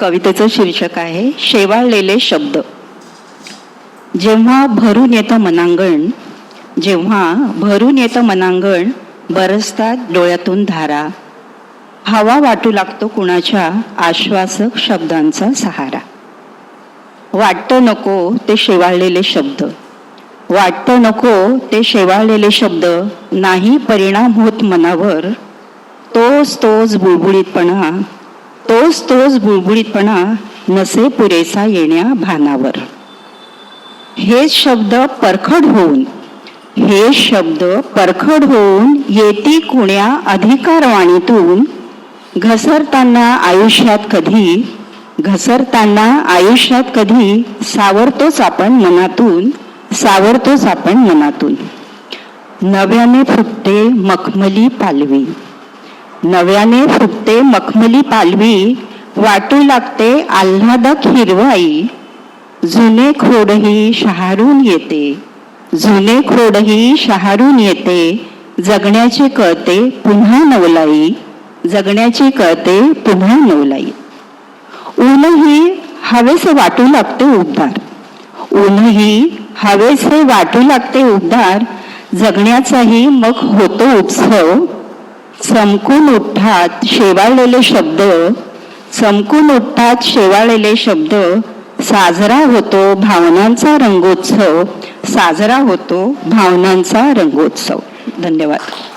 कवितेचं शीर्षक आहे शेवाळलेले शब्द. जेव्हा भरून येतं मनांगण जेव्हा भरून येतं मनांगण बरसतात डोळ्यातून धारा. हवा वाटू लागतो कुणाच्या आश्वासक शब्दांचा सहारा. वाटतं नको ते शेवाळलेले शब्द. वाटतं नको ते शेवाळलेले शब्द. नाही परिणाम होत मनावर. तोच तोच बुळबुळीतपणा. तोच तोच बुळबुळीतपणा नसे पुरेसा येण्या भानावर. हे शब्द परखड होऊन हे शब्द परखड होऊन येती कुण्या अधिकारवाणीतून घसरताना आयुष्यात कधी घसरताना आयुष्यात कधी सावरतोच आपण मनातून सावरतोच आपण मनातून. नव्याने फुटते मखमली पालवी. नव्याने फुटते मखमली पालवी वाटू लागते आल्हादक हिरवाई. जुने खोडही शहारून येते जुने खोडही शहारून येते. जगण्याचे कळते पुन्हा नवलाई जगण्याची कळते पुन्हा नवलाई. ऊनही हवेसे वाटू लागते उबदार ऊनही हवेसे वाटू लागते उबदार. जगण्याचाही मग होतो उत्सव चमकून उठतात शेवाळलेले शब्द चमकून उठतात शेवाळलेले शब्द साजरा होतो भावनांचा रंगोत्सव साजरा होतो भावनांचा रंगोत्सव. धन्यवाद.